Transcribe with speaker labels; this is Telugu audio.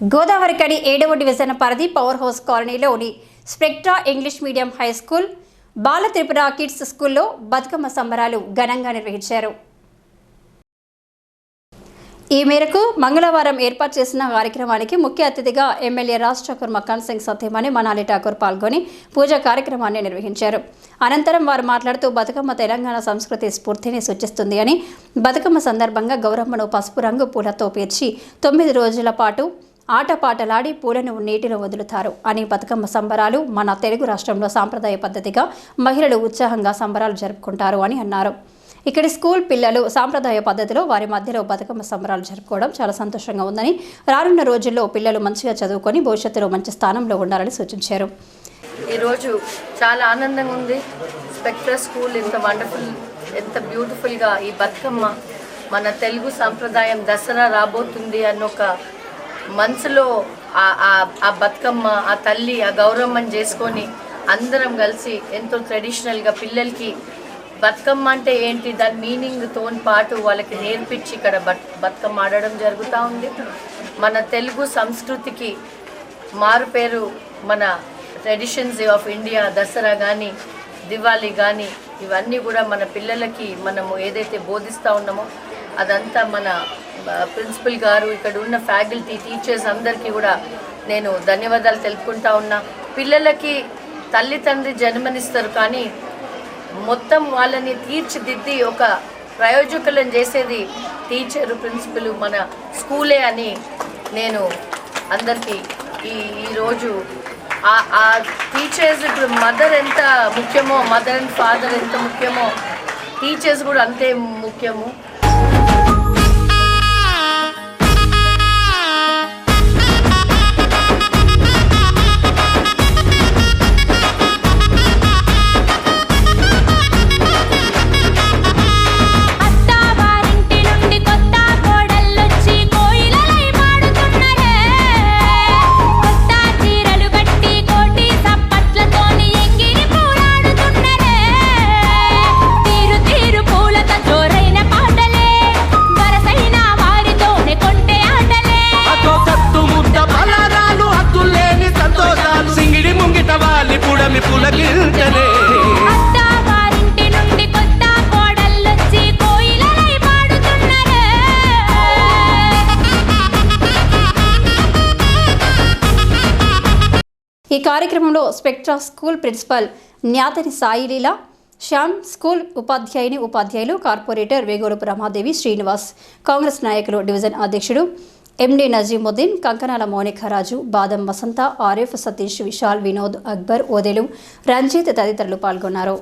Speaker 1: గోదావరి కడి ఏడవ డివిజన్ పరిధి పవర్ హౌస్ కాలనీలోని Spectra English medium high school Bala Tripura kids స్కూల్లో బతుకమ్మ సంబరాలు ఘనంగా నిర్వహించారు. ఈ మేరకు మంగళవారం ఏర్పాటు చేసిన కార్యక్రమానికి ముఖ్య అతిథిగా ఎమ్మెల్యే రాజ్ ఠాకూర్ మకాన్ సింగ్ సత్యమని మనాలి ఠాకూర్ పాల్గొని పూజా కార్యక్రమాన్ని నిర్వహించారు. అనంతరం వారు మాట్లాడుతూ బతుకమ్మ తెలంగాణ సంస్కృతి స్ఫూర్తిని సూచిస్తుంది అని బతుకమ్మ సందర్భంగా గౌరమ్మను పసుపు రంగు పూలతో పేర్చి తొమ్మిది రోజుల పాటు ఆటపాటలాడి పూలను నీటిలో వదులుతారు. అని బతుకమ్మ సంబరాలు మన తెలుగు రాష్ట్రంలో సాంప్రదాయ పద్ధతిగా మహిళలు ఉత్సాహంగా సంబరాలు జరుపుకుంటారు అని అన్నారు. ఇక్కడి స్కూల్ పిల్లలు సాంప్రదాయ పద్ధతిలో వారి మధ్యలో బతుకమ్మ సంబరాలు జరుపుకోవడం చాలా సంతోషంగా ఉందని రానున్న రోజుల్లో పిల్లలు మంచిగా చదువుకొని భవిష్యత్తులో మంచి స్థానంలో ఉండాలని సూచించారు.
Speaker 2: ఈరోజు చాలా ఆనందంగా ఉంది. స్పెక్ట్రా స్కూల్ ఇంత వండర్ఫుల్ ఎంత బ్యూటిఫుల్గా ఈ బతుకమ్మ మన తెలుగు సాంప్రదాయం దసరా రాబోతుంది అన్న ఒక మనసులో ఆ- ఆ- బతుకమ్మ ఆ తల్లి ఆ గౌరమ్మని చేసుకొని అందరం కలిసి ఎంతో ట్రెడిషనల్గా పిల్లలకి బతుకమ్మ అంటే ఏంటి? దాని మీనింగ్తో పాటు వాళ్ళకి నేర్పించి ఇక్కడ బత్ బతుకమ్మ ఆడడం జరుగుతూ ఉంది. మన తెలుగు సంస్కృతికి మారుపేరు మన ట్రెడిషన్స్ ఆఫ్ ఇండియా దసరా కానీ దివాళీ కానీ ఇవన్నీ కూడా మన పిల్లలకి మనము ఏదైతే బోధిస్తూ ఉన్నామో అదంతా మన ప్రిన్సిపల్ గారు ఇక్కడ ఉన్న ఫ్యాకల్టీ టీచర్స్ అందరికీ కూడా నేను ధన్యవాదాలు తెలుపుకుంటా ఉన్నా. పిల్లలకి తల్లిదండ్రి జన్మనిస్తారు కానీ మొత్తం వాళ్ళని తీర్చిదిద్ది ఒక ప్రయోజకులను చేసేది టీచరు ప్రిన్సిపల్ మన స్కూలే అని నేను అందరికీ ఈ ఈరోజు ఆ ఆ టీచర్స్ ఇప్పుడు మదర్ ఎంత ముఖ్యమో మదర్ అండ్ ఫాదర్ ఎంత ముఖ్యమో టీచర్స్ కూడా అంతే ముఖ్యము.
Speaker 3: పులకించలే.
Speaker 1: ఈ కార్యక్రమంలో Spectra school principal Nyathani Saileela Shyam school ఉపాధ్యాయుని ఉపాధ్యాయులు కార్పొరేటర్ వేగోరపు రమాదేవి శ్రీనివాస్ కాంగ్రెస్ నాయకులు డివిజన్ అధ్యక్షుడు ఎండి నజీముద్దీన్ కంకనాల మౌనికారాజు బాదం వసంత ఆరిఫ్ సతీష్ విశాల్ వినోద్ అక్బర్ ఓదెలు రంజిత్ తదితరులు పాల్గొన్నారు.